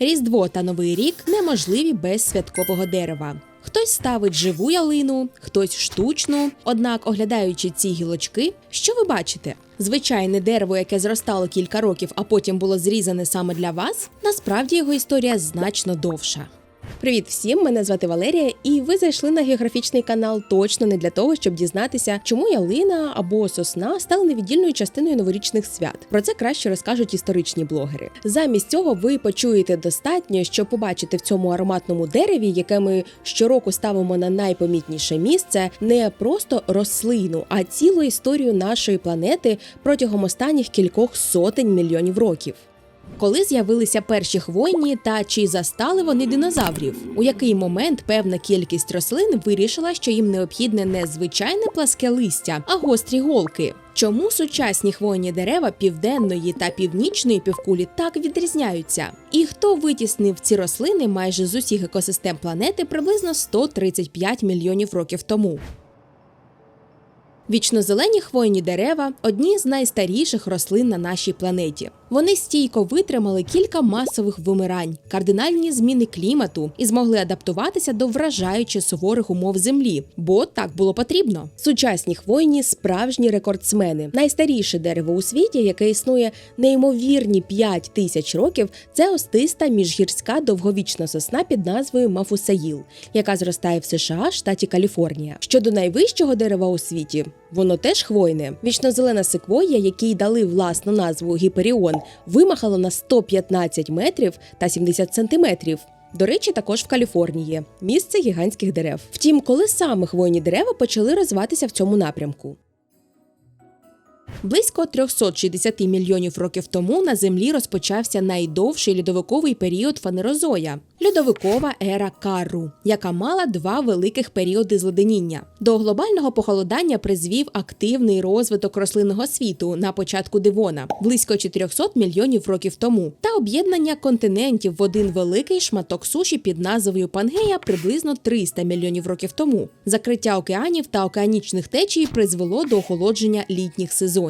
Різдво та Новий рік неможливі без святкового дерева. Хтось ставить живу ялину, хтось штучну. Однак, оглядаючи ці гілочки, що ви бачите? Звичайне дерево, яке зростало кілька років, а потім було зрізане саме для вас. Насправді його історія значно довша. Привіт всім! Мене звати Валерія, і ви зайшли на географічний канал точно не для того, щоб дізнатися, чому ялина або сосна стали невіддільною частиною новорічних свят. Про це краще розкажуть історичні блогери. Замість цього ви почуєте достатньо, щоб побачити в цьому ароматному дереві, яке ми щороку ставимо на найпомітніше місце, не просто рослину, а цілу історію нашої планети протягом останніх кількох сотень мільйонів років. Коли з'явилися перші хвойні та чи застали вони динозаврів? У який момент певна кількість рослин вирішила, що їм необхідне не звичайне пласке листя, а гострі голки? Чому сучасні хвойні дерева південної та північної півкулі так відрізняються? І хто витіснив ці рослини майже з усіх екосистем планети приблизно 135 мільйонів років тому? Вічнозелені хвойні дерева одні з найстаріших рослин на нашій планеті. Вони стійко витримали кілька масових вимирань, кардинальні зміни клімату і змогли адаптуватися до вражаюче суворих умов землі, бо так було потрібно. Сучасні хвойні справжні рекордсмени. Найстаріше дерево у світі, яке існує неймовірні 5 тисяч років, це остиста міжгірська довговічна сосна під назвою Мафусаїл, яка зростає в США, штаті Каліфорнія. Щодо найвищого дерева у світі, воно теж хвойне. Вічнозелена секвоя, якій дали власну назву Гіперіон, вимахало на 115 метрів та 70 сантиметрів. До речі, також в Каліфорнії місце гігантських дерев. Втім, коли саме хвойні дерева почали розвиватися в цьому напрямку. Близько 360 мільйонів років тому на землі розпочався найдовший льодовиковий період фанерозоя льодовикова ера Карру, яка мала два великих періоди зледеніння. До глобального похолодання призвів активний розвиток рослинного світу на початку Дивона близько 400 мільйонів років тому, та об'єднання континентів в один великий шматок суші під назвою Пангея приблизно 300 мільйонів років тому. Закриття океанів та океанічних течій призвело до охолодження літніх сезонів.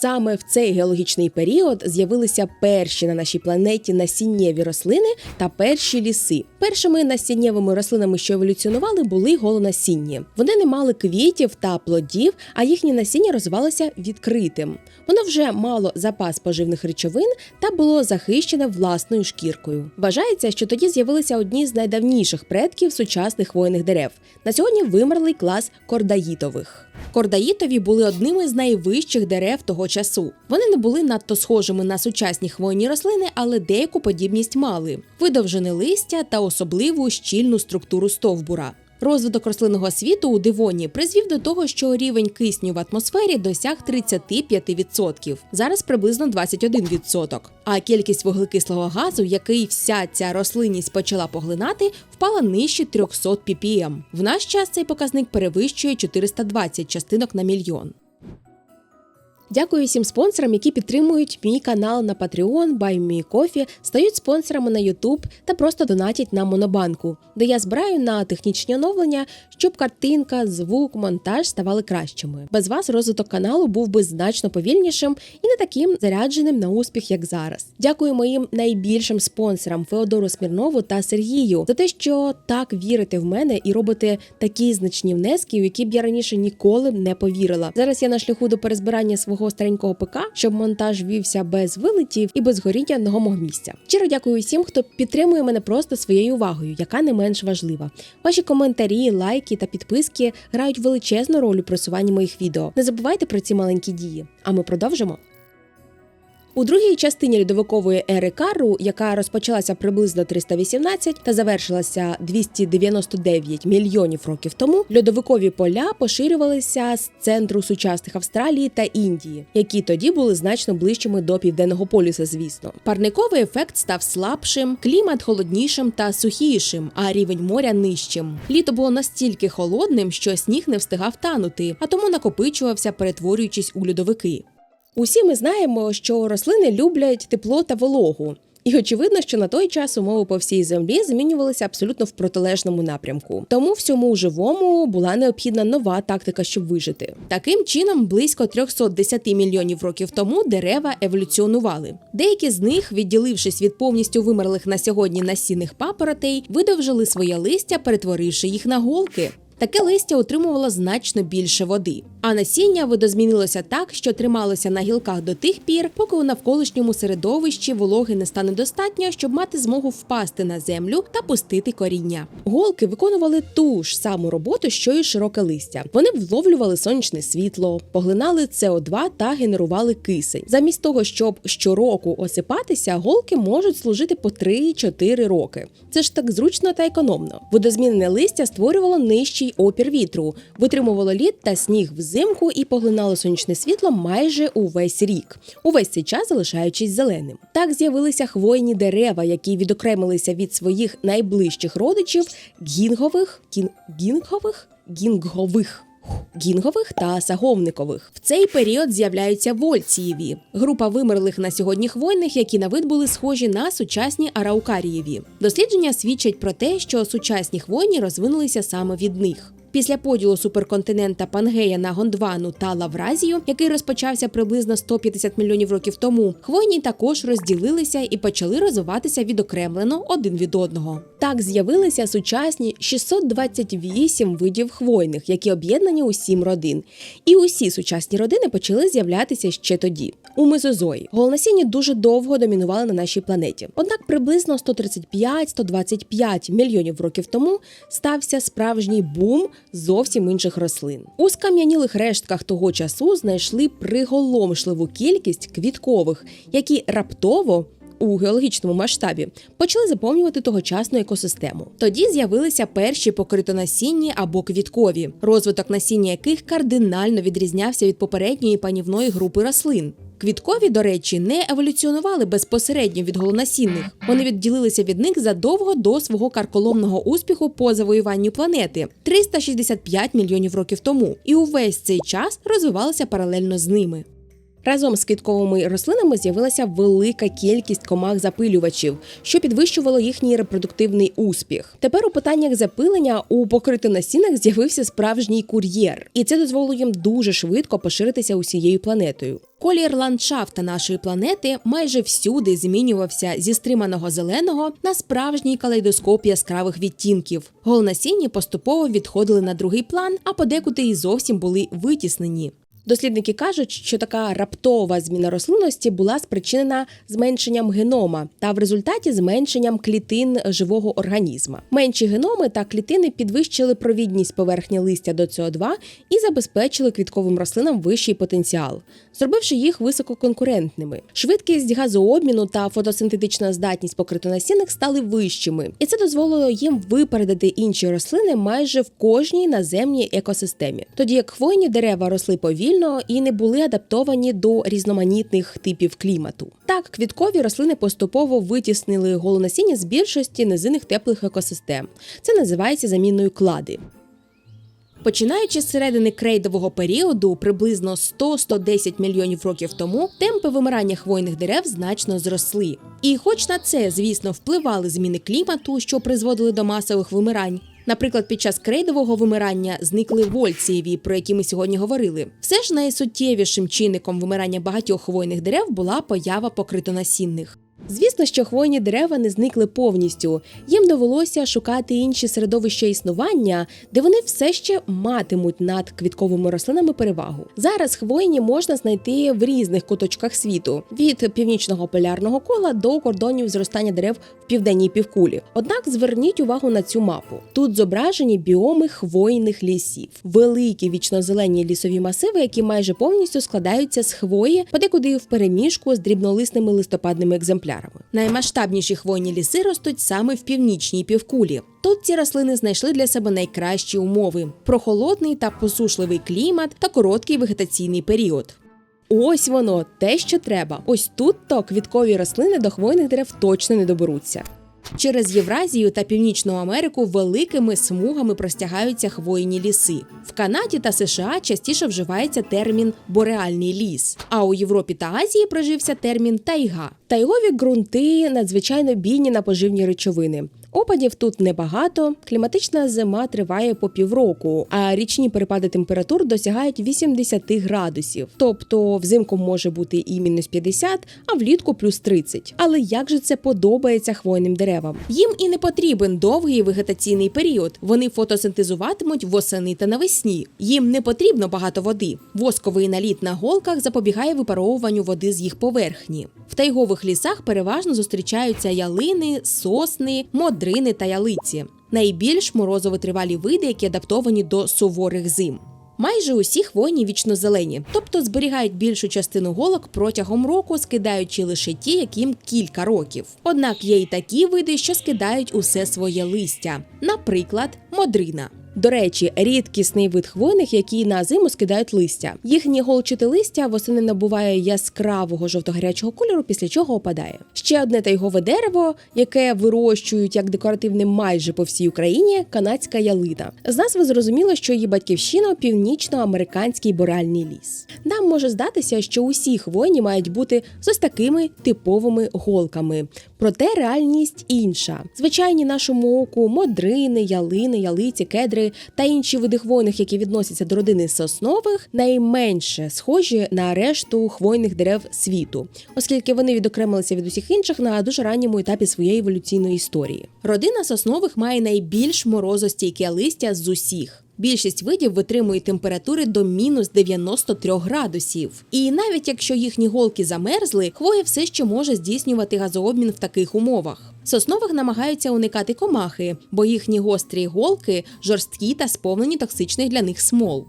Саме в цей геологічний період з'явилися перші на нашій планеті насіннєві рослини та перші ліси. Першими насіннєвими рослинами, що еволюціонували, були голонасінні. Вони не мали квітів та плодів, а їхнє насіння розвивалося відкритим. Воно вже мало запас поживних речовин та було захищене власною шкіркою. Вважається, що тоді з'явилися одні з найдавніших предків сучасних хвойних дерев. На сьогодні вимерлий клас кордаїтових. Кордаїтові були одними з найвищих дерев того часу. Вони не були надто схожими на сучасні хвойні рослини, але деяку подібність мали: видовжене листя та особливу щільну структуру стовбура. Розвиток рослинного світу у Дивоні призвів до того, що рівень кисню в атмосфері досяг 35%, зараз приблизно 21%. А кількість вуглекислого газу, який вся ця рослинність почала поглинати, впала нижче 300 ppm. В наш час цей показник перевищує 420 частинок на мільйон. Дякую всім спонсорам, які підтримують мій канал на Patreon, BuyMeCoffee, стають спонсорами на YouTube та просто донатять на Монобанку, де я збираю на технічні оновлення, щоб картинка, звук, монтаж ставали кращими. Без вас розвиток каналу був би значно повільнішим і не таким зарядженим на успіх, як зараз. Дякую моїм найбільшим спонсорам Феодору Смірнову та Сергію за те, що так вірите в мене і робите такі значні внески, у які б я раніше ніколи не повірила. Зараз я на шляху до перезбирання свого старенького ПК, щоб монтаж вівся без вилетів і без горіння ногомого місця. Щиро дякую всім, хто підтримує мене просто своєю увагою, яка не менш важлива. Ваші коментарі, лайки та підписки грають величезну роль у просуванні моїх відео. Не забувайте про ці маленькі дії. А ми продовжимо. У другій частині льодовикової ери Карру, яка розпочалася приблизно 318 та завершилася 299 мільйонів років тому, льодовикові поля поширювалися з центру сучасних Австралії та Індії, які тоді були значно ближчими до південного полюса. Звісно, парниковий ефект став слабшим, клімат холоднішим та сухішим, а рівень моря нижчим. Літо було настільки холодним, що сніг не встигав танути, а тому накопичувався, перетворюючись у льодовики. Усі ми знаємо, що рослини люблять тепло та вологу. І очевидно, що на той час умови по всій землі змінювалися абсолютно в протилежному напрямку. Тому всьому живому була необхідна нова тактика, щоб вижити. Таким чином, близько 310 мільйонів років тому дерева еволюціонували. Деякі з них, відділившись від повністю вимерлих на сьогодні насінних папоротей, видовжили своє листя, перетворивши їх на голки. Таке листя отримувало значно більше води, а насіння видозмінилося так, що трималося на гілках до тих пір, поки у навколишньому середовищі вологи не стане достатньо, щоб мати змогу впасти на землю та пустити коріння. Голки виконували ту ж саму роботу, що й широке листя. Вони вловлювали сонячне світло, поглинали СО2 та генерували кисень. Замість того, щоб щороку осипатися, голки можуть служити по 3-4 роки. Це ж так зручно та економно. Водозмінене листя створювало нижчий опір вітру, витримувало лід та сніг взимку і поглинало сонячне світло майже увесь рік, увесь цей час залишаючись зеленим. Так з'явилися хвойні дерева, які відокремилися від своїх найближчих родичів гінгових, кін, гінгових, гінгових. Гінгових та саговникових в цей період з'являються вольцієві, група вимерлих на сьогодні хвойних, які на вид були схожі на сучасні араукарієві. Дослідження свідчать про те, що сучасні хвойні розвинулися саме від них. Після поділу суперконтинента Пангея на Гондвану та Лавразію, який розпочався приблизно 150 мільйонів років тому, хвойні також розділилися і почали розвиватися відокремлено один від одного. Так з'явилися сучасні 628 видів хвойних, які об'єднані у сім родин. І усі сучасні родини почали з'являтися ще тоді, у мезозої. Голонасіння дуже довго домінували на нашій планеті. Однак приблизно 135-125 мільйонів років тому стався справжній бум зовсім інших рослин. У скам'янілих рештках того часу знайшли приголомшливу кількість квіткових, які раптово. У геологічному масштабі почали заповнювати тогочасну екосистему. Тоді з'явилися перші покритонасінні або квіткові, розвиток насіння яких кардинально відрізнявся від попередньої панівної групи рослин. Квіткові, до речі, не еволюціонували безпосередньо від голонасінних. Вони відділилися від них задовго до свого карколомного успіху по завоюванню планети 365 мільйонів років тому, і увесь цей час розвивалися паралельно з ними. Разом з квітковими рослинами з'явилася велика кількість комах-запилювачів, що підвищувало їхній репродуктивний успіх. Тепер у питаннях запилення у покритонасінних з'явився справжній кур'єр, і це дозволило їм дуже швидко поширитися усією планетою. Колір ландшафта нашої планети майже всюди змінювався зі стриманого зеленого на справжній калейдоскоп яскравих відтінків. Голонасінні поступово відходили на другий план, а подекуди і зовсім були витіснені. Дослідники кажуть, що така раптова зміна рослинності була спричинена зменшенням генома та в результаті зменшенням клітин живого організма. Менші геноми та клітини підвищили провідність поверхні листя до СО2 і забезпечили квітковим рослинам вищий потенціал, зробивши їх висококонкурентними. Швидкість газообміну та фотосинтетична здатність покритонасінних стали вищими, і це дозволило їм випередити інші рослини майже в кожній наземній екосистемі, тоді як хвойні дерева росли повільно і не були адаптовані до різноманітних типів клімату. Так, квіткові рослини поступово витіснили голонасіння з більшості низинних теплих екосистем. Це називається заміною клади. Починаючи з середини крейдового періоду, приблизно 100-110 мільйонів років тому, темпи вимирання хвойних дерев значно зросли. І, хоч на це, звісно, впливали зміни клімату, що призводили до масових вимирань. Наприклад, під час крейдового вимирання зникли вольцієві, про які ми сьогодні говорили. Все ж найсуттєвішим чинником вимирання багатьох хвойних дерев була поява покритонасінних. Звісно, що хвойні дерева не зникли повністю. Їм довелося шукати інші середовища існування, де вони все ще матимуть над квітковими рослинами перевагу. Зараз хвойні можна знайти в різних куточках світу від північного полярного кола до кордонів зростання дерев в південній півкулі. Однак зверніть увагу на цю мапу. Тут зображені біоми хвойних лісів, великі вічнозелені лісові масиви, які майже повністю складаються з хвої, подекуди в переміжку з дрібнолисними листопадними екземплярами. Наймасштабніші хвойні ліси ростуть саме в північній півкулі. Тут ці рослини знайшли для себе найкращі умови: прохолодний та посушливий клімат та короткий вегетаційний період. Ось воно, те, що треба. Ось тут то квіткові рослини до хвойних дерев точно не доберуться. Через Євразію та Північну Америку великими смугами простягаються хвойні ліси. В Канаді та США частіше вживається термін бореальний ліс, а у Європі та Азії прожився термін тайга. Тайгові ґрунти надзвичайно бійні на поживні речовини. Опадів тут небагато. Кліматична зима триває по півроку, а річні перепади температур досягають 80 градусів. Тобто взимку може бути і мінус 50, а влітку плюс 30. Але як же це подобається хвойним деревам? Їм і не потрібен довгий вегетаційний період. Вони фотосинтезуватимуть восени та навесні. Їм не потрібно багато води. Восковий наліт на голках запобігає випаровуванню води з їх поверхні. В тайгових лісах переважно зустрічаються ялини, сосни, модрини та ялиці. Найбільш морозовитривалі види, які адаптовані до суворих зим. Майже усі хвойні вічно-зелені, тобто зберігають більшу частину голок протягом року, скидаючи лише ті, яким кілька років. Однак є й такі види, що скидають усе своє листя, наприклад, модрина. До речі, рідкісний вид хвойних, які на зиму скидають листя. Їхнє голчите листя восени набуває яскравого жовто-гарячого кольору, після чого опадає. Ще одне тайгове дерево, яке вирощують як декоративне майже по всій Україні канадська ялина. З назви зрозуміло, що її батьківщина північноамериканський бореальний ліс. Нам може здатися, що усі хвойні мають бути з ось такими типовими голками. Проте реальність інша. Звичайні нашому оку модрини, ялини, ялиці, кедри та інші види хвойних, які відносяться до родини соснових, найменше схожі на решту хвойних дерев світу, оскільки вони відокремилися від усіх інших на дуже ранньому етапі своєї еволюційної історії. Родина соснових має найбільш морозостійке листя з усіх. Більшість видів витримують температури до мінус 93 градусів. І навіть якщо їхні голки замерзли, хвоя все ще може здійснювати газообмін в таких умовах. Соснових намагаються уникати комахи, бо їхні гострі голки жорсткі та сповнені токсичних для них смол.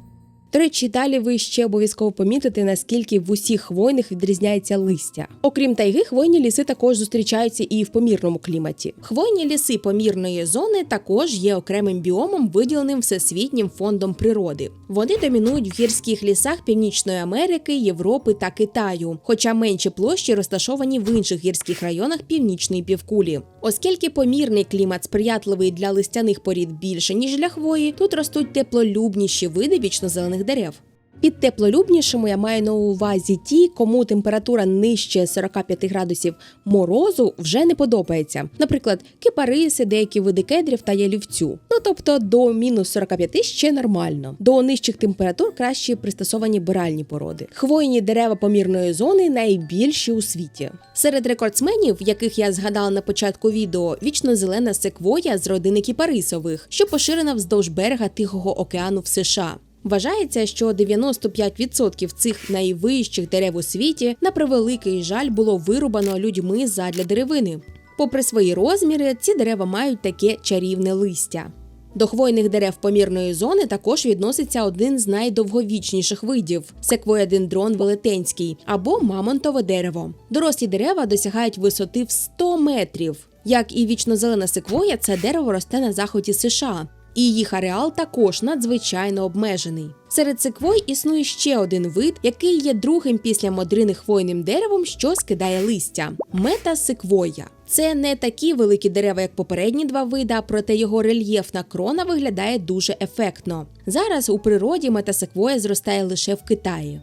До речі, далі ви ще обов'язково помітите, наскільки в усіх хвойних відрізняється листя. Окрім тайги, хвойні ліси також зустрічаються і в помірному кліматі. Хвойні ліси помірної зони також є окремим біомом, виділеним Всесвітнім фондом природи. Вони домінують в гірських лісах Північної Америки, Європи та Китаю, хоча менші площі розташовані в інших гірських районах північної півкулі. Оскільки помірний клімат сприятливий для листяних порід більше ніж для хвої, тут ростуть теплолюбніші види вічнозелених дерев. Під теплолюбнішими я маю на увазі ті, кому температура нижче 45 градусів морозу вже не подобається. Наприклад, кипариси, деякі види кедрів та ялівцю. Ну тобто до мінус 45 ще нормально. До нижчих температур краще пристосовані биральні породи. Хвойні дерева помірної зони найбільші у світі. Серед рекордсменів, яких я згадала на початку відео, вічно зелена секвоя з родини кіпарисових, що поширена вздовж берега Тихого океану в США. Вважається, що 95% цих найвищих дерев у світі на превеликий жаль було вирубано людьми задля деревини. Попри свої розміри, ці дерева мають таке чарівне листя. До хвойних дерев помірної зони також відноситься один з найдовговічніших видів секвоядендрон велетенський або мамонтове дерево. Дорослі дерева досягають висоти в 100 метрів. Як і вічнозелена секвоя, це дерево росте на заході США і їх ареал також надзвичайно обмежений. Серед секвой існує ще один вид, який є другим після модрини хвойним деревом, що скидає листя метасеквоя. Це не такі великі дерева, як попередні два вида, проте його рельєфна крона виглядає дуже ефектно. Зараз у природі метасеквоя зростає лише в Китаї.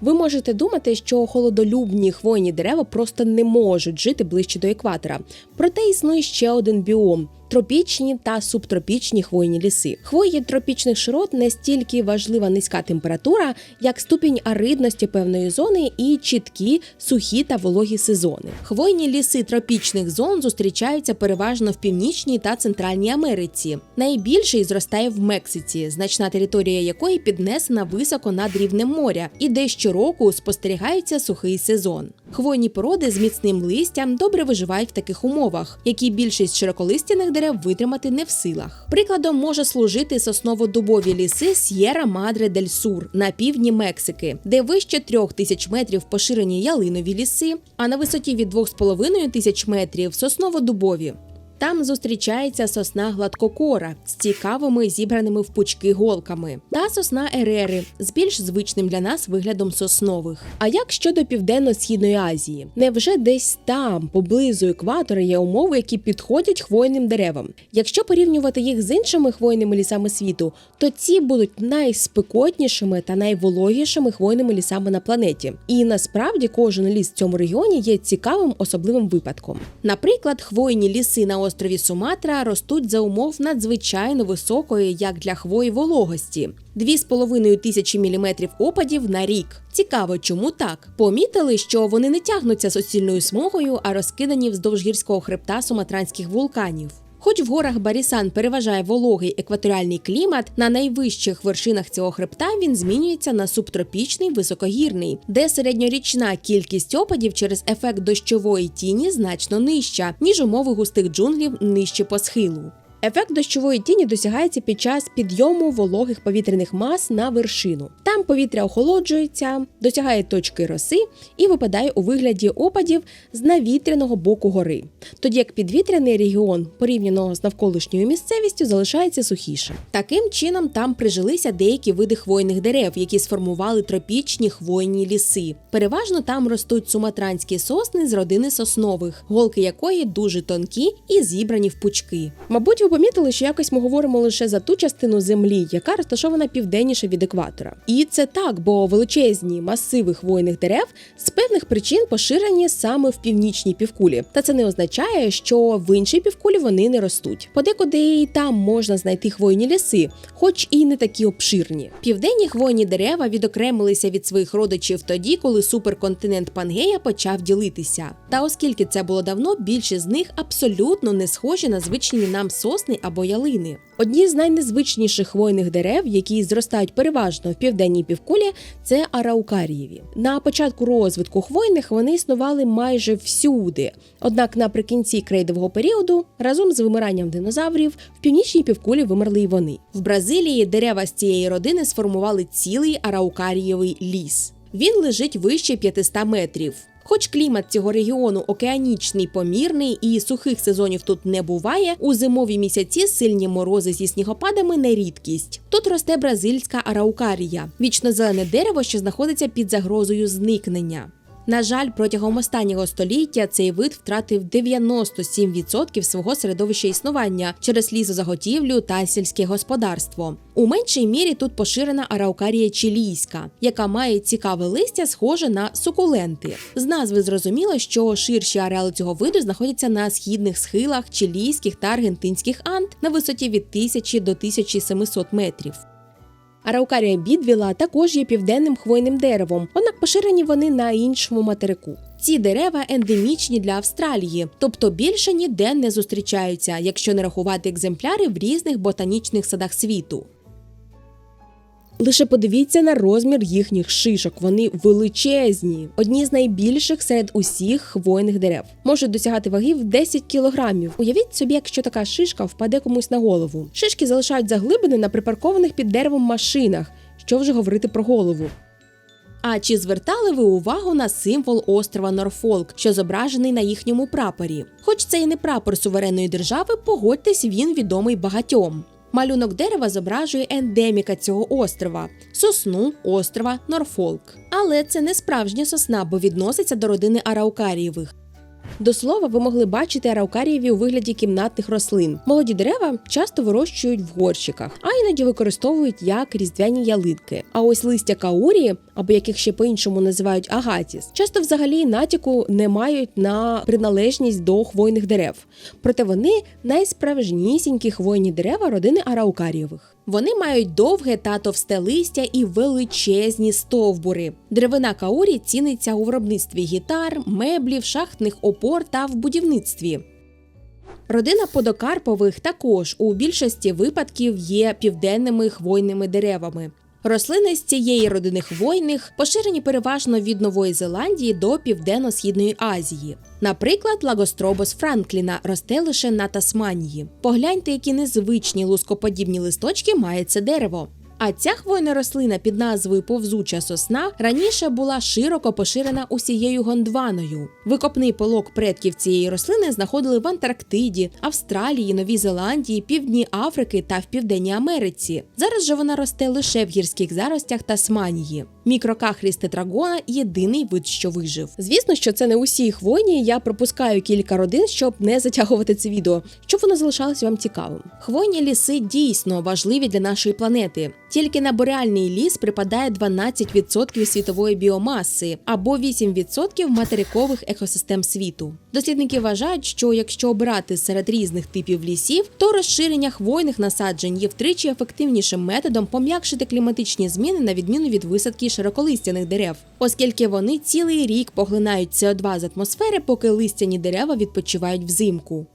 Ви можете думати, що холодолюбні хвойні дерева просто не можуть жити ближче до екватора. Проте існує ще один біом тропічні та субтропічні хвойні ліси. Хвої тропічних широт не стільки важлива низька температура, як ступінь аридності певної зони і чіткі сухі та вологі сезони. Хвойні ліси тропічних зон зустрічаються переважно в північній та центральній Америці. Найбільший зростає в Мексиці, значна територія якої піднесена високо над рівнем моря, і де щороку спостерігається сухий сезон. Хвойні породи з міцним листям добре виживають в таких умовах, які більшість широколистяних дерев витримати не в силах. Прикладом може служити сосново-дубові ліси С'єра Мадре дель Сур на півдні Мексики, де вище трьох тисяч метрів поширені ялинові ліси, а на висоті від 2,5 тисяч метрів сосново-дубові. Там зустрічається сосна гладкокора з цікавими зібраними в пучки голками та сосна ерери з більш звичним для нас виглядом соснових. А як щодо південно-східної Азії? Невже десь там, поблизу екватора, є умови, які підходять хвойним деревам? Якщо порівнювати їх з іншими хвойними лісами світу, то ці будуть найспекотнішими та найвологішими хвойними лісами на планеті. І насправді кожен ліс в цьому регіоні є цікавим особливим випадком. Наприклад, хвойні ліси на острові Суматра ростуть за умов надзвичайно високої, як для хвої вологості. 2,5 тисячі міліметрів опадів на рік. Цікаво, чому так? Помітили, що вони не тягнуться суцільною смугою, а розкидані вздовж гірського хребта суматранських вулканів. Хоч в горах Барісан переважає вологий екваторіальний клімат, на найвищих вершинах цього хребта він змінюється на субтропічний високогірний, де середньорічна кількість опадів через ефект дощової тіні значно нижча, ніж умови густих джунглів нижче по схилу. Ефект дощової тіні досягається під час підйому вологих повітряних мас на вершину. Там повітря охолоджується, досягає точки роси і випадає у вигляді опадів з навітряного боку гори, тоді як підвітряний регіон, порівняно з навколишньою місцевістю, залишається сухішим. Таким чином там прижилися деякі види хвойних дерев, які сформували тропічні хвойні ліси. Переважно там ростуть суматранські сосни з родини соснових, голки якої дуже тонкі і зібрані в пучки. Мабуть, помітили, що якось ми говоримо лише за ту частину землі, яка розташована південніше від екватора. І це так, бо величезні масиви хвойних дерев з певних причин поширені саме в північній півкулі. Та це не означає, що в іншій півкулі вони не ростуть. Подекуди і там можна знайти хвойні ліси, хоч і не такі обширні. Південні хвойні дерева відокремилися від своїх родичів тоді, коли суперконтинент Пангея почав ділитися. Та оскільки це було давно, більшість з них абсолютно не схожі на звичні нам сосни або ялини. Одні з найнезвичніших хвойних дерев, які зростають переважно в південній півкулі, це араукарієві. На початку розвитку хвойних вони існували майже всюди. Однак наприкінці крейдового періоду, разом з вимиранням динозаврів, в північній півкулі вимерли й вони. В Бразилії дерева з цієї родини сформували цілий араукарієвий ліс. Він лежить вище 500 метрів. Хоч клімат цього регіону океанічний, помірний і сухих сезонів тут не буває, у зимові місяці сильні морози зі снігопадами не рідкість. Тут росте бразильська араукарія, вічно-зелене дерево, що знаходиться під загрозою зникнення. На жаль, протягом останнього століття цей вид втратив 97% свого середовища існування через лісозаготівлю та сільське господарство. У меншій мірі тут поширена араукарія чилійська, яка має цікаве листя, схоже на сукуленти. З назви зрозуміло, що ширші ареали цього виду знаходяться на східних схилах чилійських та аргентинських анд на висоті від 1000 до 1700 метрів. Араукарія бідвіла також є південним хвойним деревом, однак поширені вони на іншому материку. Ці дерева ендемічні для Австралії, тобто більше ніде не зустрічаються, якщо не рахувати екземпляри в різних ботанічних садах світу. Лише подивіться на розмір їхніх шишок. Вони величезні, одні з найбільших серед усіх хвойних дерев. Можуть досягати ваги в 10 кілограмів. Уявіть собі, якщо така шишка впаде комусь на голову. Шишки залишають заглибини на припаркованих під деревом машинах. Що вже говорити про голову? А чи звертали ви увагу на символ острова Норфолк, що зображений на їхньому прапорі? Хоч це і не прапор суверенної держави, погодьтесь, він відомий багатьом. Малюнок дерева зображує ендеміка цього острова сосну острова Норфолк. Але це не справжня сосна, бо відноситься до родини араукарієвих. До слова, ви могли бачити араукарієві у вигляді кімнатних рослин. Молоді дерева часто вирощують в горщиках, а іноді використовують як різдвяні ялинки. А ось листя каурії, або яких ще по-іншому називають агатіс, часто взагалі натяку не мають на приналежність до хвойних дерев. Проте вони найсправжнісінькі хвойні дерева родини араукарієвих. Вони мають довге та товсте листя і величезні стовбури. Деревина каурі ціниться у виробництві гітар, меблів, шахтних опор та в будівництві. Родина подокарпових також у більшості випадків є південними хвойними деревами. Рослини з цієї родини хвойних поширені переважно від Нової Зеландії до Південно-Східної Азії. Наприклад, лагостробос Франкліна росте лише на Тасманії. Погляньте, які незвичні лускоподібні листочки має це дерево. А ця хвойна рослина під назвою повзуча сосна раніше була широко поширена усією Гондваною. Викопний полок предків цієї рослини знаходили в Антарктиді, Австралії, Новій Зеландії, Півдні Африки та в Південній Америці. Зараз же вона росте лише в гірських заростях Тасманії. Мікрокахріс тетрагона єдиний вид, що вижив. Звісно, що це не усі хвойні. Я пропускаю кілька родин, щоб не затягувати це відео, щоб воно залишалося вам цікавим. Хвойні ліси дійсно важливі для нашої планети. Тільки на бореальний ліс припадає 12% світової біомаси або 8% материкових екосистем світу. Дослідники вважають, що якщо обирати серед різних типів лісів, то розширення хвойних насаджень є втричі ефективнішим методом пом'якшити кліматичні зміни на відміну від висадки широколистяних дерев, оскільки вони цілий рік поглинають СО2 з атмосфери, поки листяні дерева відпочивають взимку.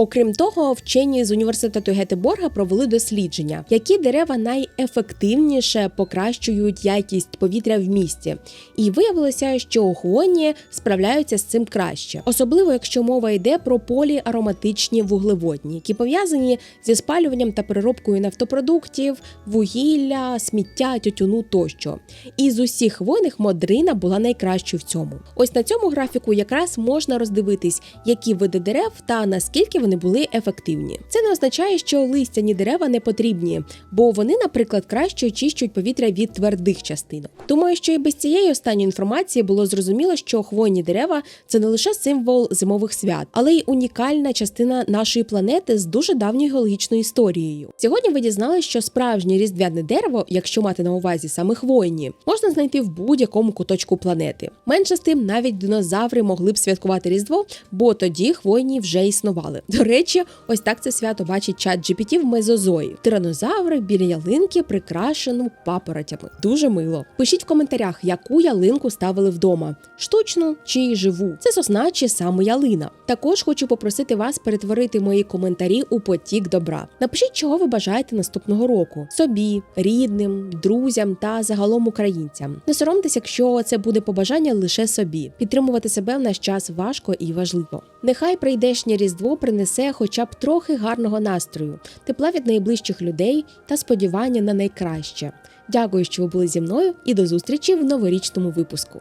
Окрім того, вчені з університету Гетеборга провели дослідження, які дерева найефективніше покращують якість повітря в місті, і виявилося, що хвойні справляються з цим краще, особливо якщо мова йде про поліароматичні вуглеводні, які пов'язані зі спалюванням та переробкою нафтопродуктів, вугілля, сміття, тютюну тощо. І з усіх хвойних модрина була найкращою в цьому. Ось на цьому графіку якраз можна роздивитись, які види дерев та наскільки вони були ефективні. Це не означає, що листяні дерева не потрібні, бо вони, наприклад, краще очищують повітря від твердих частинок. Думаю, що і без цієї останньої інформації було зрозуміло, що хвойні дерева це не лише символ зимових свят, але й унікальна частина нашої планети з дуже давньою геологічною історією. Сьогодні ви дізналися, що справжнє різдвяне дерево, якщо мати на увазі саме хвойні, можна знайти в будь-якому куточку планети. Менше з тим, навіть динозаври могли б святкувати Різдво, бо тоді хвойні вже існували. До речі, ось так це свято бачить чат GPT в мезозої. Тиранозаври біля ялинки прикрашену папоротями. Дуже мило. Пишіть в коментарях, яку ялинку ставили вдома: штучну чи живу. Це сосна чи саме ялина. Також хочу попросити вас перетворити мої коментарі у потік добра. Напишіть, чого ви бажаєте наступного року: собі, рідним, друзям та загалом українцям. Не соромтесь, якщо це буде побажання лише собі. Підтримувати себе в наш час важко і важливо. Нехай прийдешнє різдво принесе хоча б трохи гарного настрою, тепла від найближчих людей та сподівання на найкраще. Дякую, що ви були зі мною, і до зустрічі в новорічному випуску.